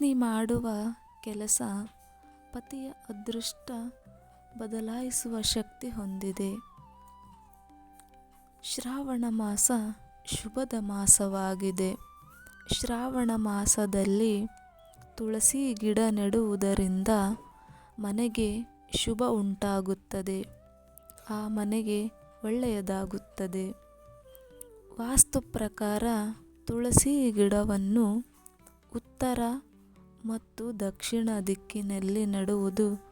ಪತ್ನಿ ಮಾಡುವ ಕೆಲಸ ಪತಿಯ ಅದೃಷ್ಟ ಬದಲಾಯಿಸುವ ಶಕ್ತಿ ಹೊಂದಿದೆ. ಶ್ರಾವಣ ಮಾಸ ಶುಭದ ಮಾಸವಾಗಿದೆ. ಶ್ರಾವಣ ಮಾಸದಲ್ಲಿ ತುಳಸಿ ಗಿಡ ನೆಡುವುದರಿಂದ ಮನೆಗೆ ಶುಭ ಉಂಟಾಗುತ್ತದೆ. ಆ ಮನೆಗೆ ಒಳ್ಳೆಯದಾಗುತ್ತದೆ. ವಾಸ್ತು ಪ್ರಕಾರ ತುಳಸಿ ಗಿಡವನ್ನು ಉತ್ತರ ಮತ್ತು ದಕ್ಷಿಣ ದಿಕ್ಕಿನಲ್ಲಿ ನೆಡುವುದು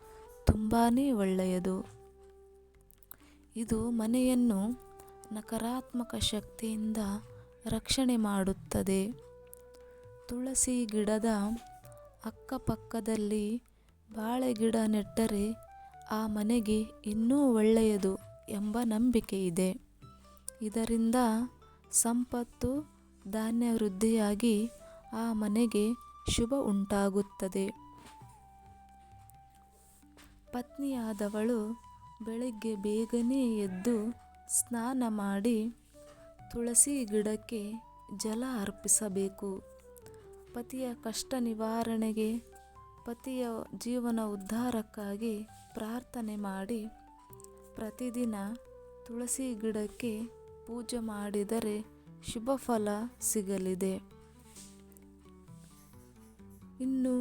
ತುಂಬಾ ಒಳ್ಳೆಯದು. ಇದು ಮನೆಯನ್ನು ನಕಾರಾತ್ಮಕ ಶಕ್ತಿಯಿಂದ ರಕ್ಷಣೆ ಮಾಡುತ್ತದೆ. ತುಳಸಿ ಗಿಡದ ಅಕ್ಕಪಕ್ಕದಲ್ಲಿ ಬಾಳೆ ಗಿಡ ನೆಟ್ಟರೆ ಆ ಮನೆಗೆ ಇನ್ನೂ ಒಳ್ಳೆಯದು ಎಂಬ ನಂಬಿಕೆ ಇದೆ. ಇದರಿಂದ ಸಂಪತ್ತು ಧಾನ್ಯ ವೃದ್ಧಿಯಾಗಿ ಆ ಮನೆಗೆ ಶುಭ ಉಂಟಾಗುತ್ತದೆ. ಪತ್ನಿಯಾದವಳು ಬೆಳಗ್ಗೆ ಬೇಗನೆ ಎದ್ದು ಸ್ನಾನ ಮಾಡಿ ತುಳಸಿ ಗಿಡಕ್ಕೆ ಜಲ ಅರ್ಪಿಸಬೇಕು. ಪತಿಯ ಕಷ್ಟ ನಿವಾರಣೆಗೆ ಪತಿಯ ಜೀವನ ಉದ್ಧಾರಕ್ಕಾಗಿ ಪ್ರಾರ್ಥನೆ ಮಾಡಿ ಪ್ರತಿದಿನ ತುಳಸಿ ಗಿಡಕ್ಕೆ ಪೂಜೆ ಮಾಡಿದರೆ ಶುಭ ಫಲ ಸಿಗಲಿದೆ. ಇನ್ನು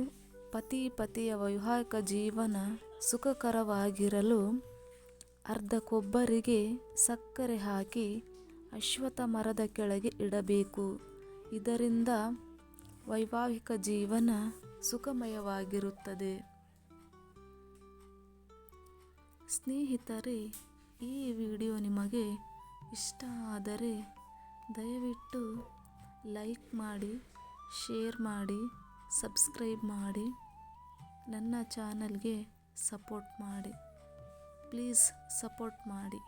ಪತಿ ಪತಿಯ ವೈವಾಹಿಕ ಜೀವನ ಸುಖಕರವಾಗಿರಲು ಅರ್ಧ ಕೊಬ್ಬರಿಗೆ ಸಕ್ಕರೆ ಹಾಕಿ ಅಶ್ವತ್ಥ ಮರದ ಕೆಳಗೆ ಇಡಬೇಕು. ಇದರಿಂದ ವೈವಾಹಿಕ ಜೀವನ ಸುಖಮಯವಾಗಿರುತ್ತದೆ. ಸ್ನೇಹಿತರೆ, ಈ ವಿಡಿಯೋ ನಿಮಗೆ ಇಷ್ಟ ಆದರೆ ದಯವಿಟ್ಟು ಲೈಕ್ ಮಾಡಿ, ಶೇರ್ ಮಾಡಿ. ಸಬ್ಸ್ಕ್ರೈಬ್ ಮಾಡಿ ನನ್ನ ಚಾನಲ್ಗೆ ಸಪೋರ್ಟ್ ಮಾಡಿ. ಪ್ಲೀಸ್ ಸಪೋರ್ಟ್ ಮಾಡಿ.